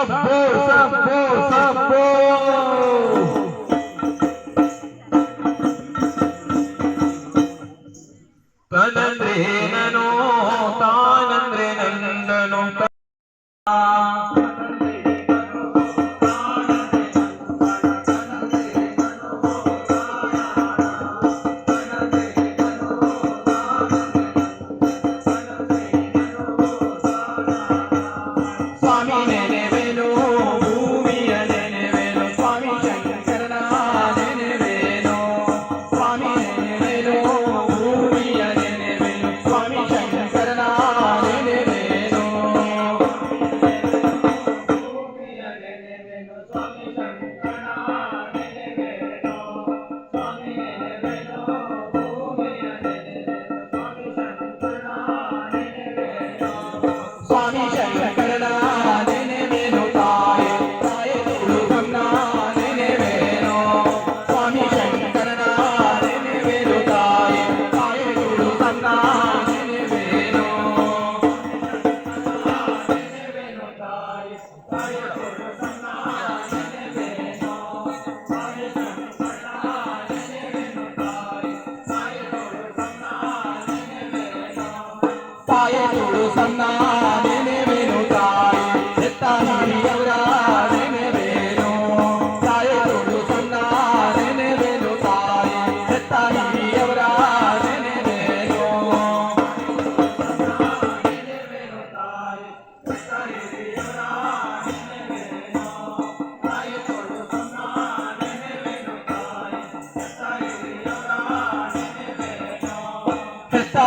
સબો સબો સબો કનન રે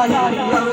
大家好大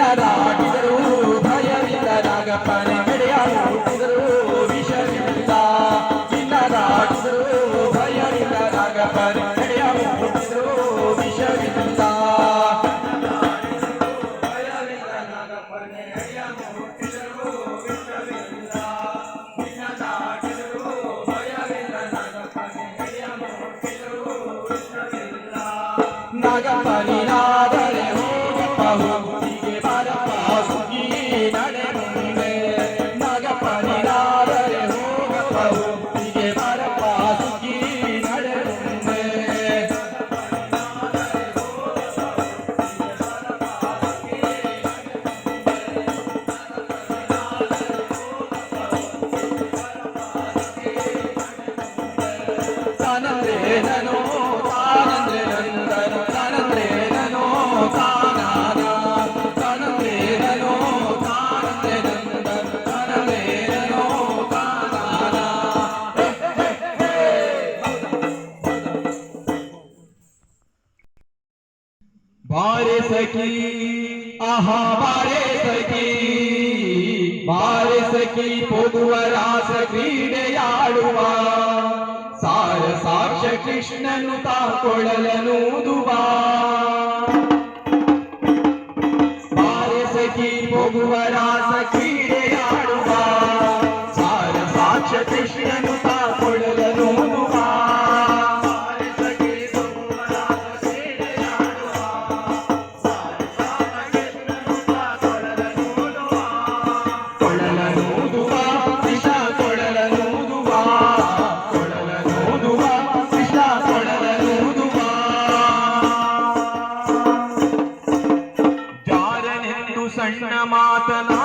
ವಿಷವಿಲ್ಲದ ಕಿದರು ಭಯವಿಲ್ಲದಾಗ ಪಣ ಮೆಡೆಯಾಡುತ್ತಿದ್ದರು ವಿಷವಿಲ್ಲ ಇಲ್ಲದ ಕಿದರು ಭಯವಿಲ್ಲದಾಗ ಪಣ ಮೆಡೆಯಾಡುತ್ತಿದ್ದರು ವಿಷವಿಲ್ಲ ನಾಗಪ್ಪನಿನಾದರೆ ಹೋಗಪ್ಪ ಹೋಗು बारे सखी आहा बारे सखी बारे सखी पोगुवरा सखी ने आड़ुआ। ಸಾರ ಸಾಕ್ಷ್ಯ ಕೃಷ್ಣನು ತಾಕೊಳಲನೂದುವ ಸಾರ ಸಖಿ ಹೋಗುವ ರಾಸಕಿ కన్న మాతల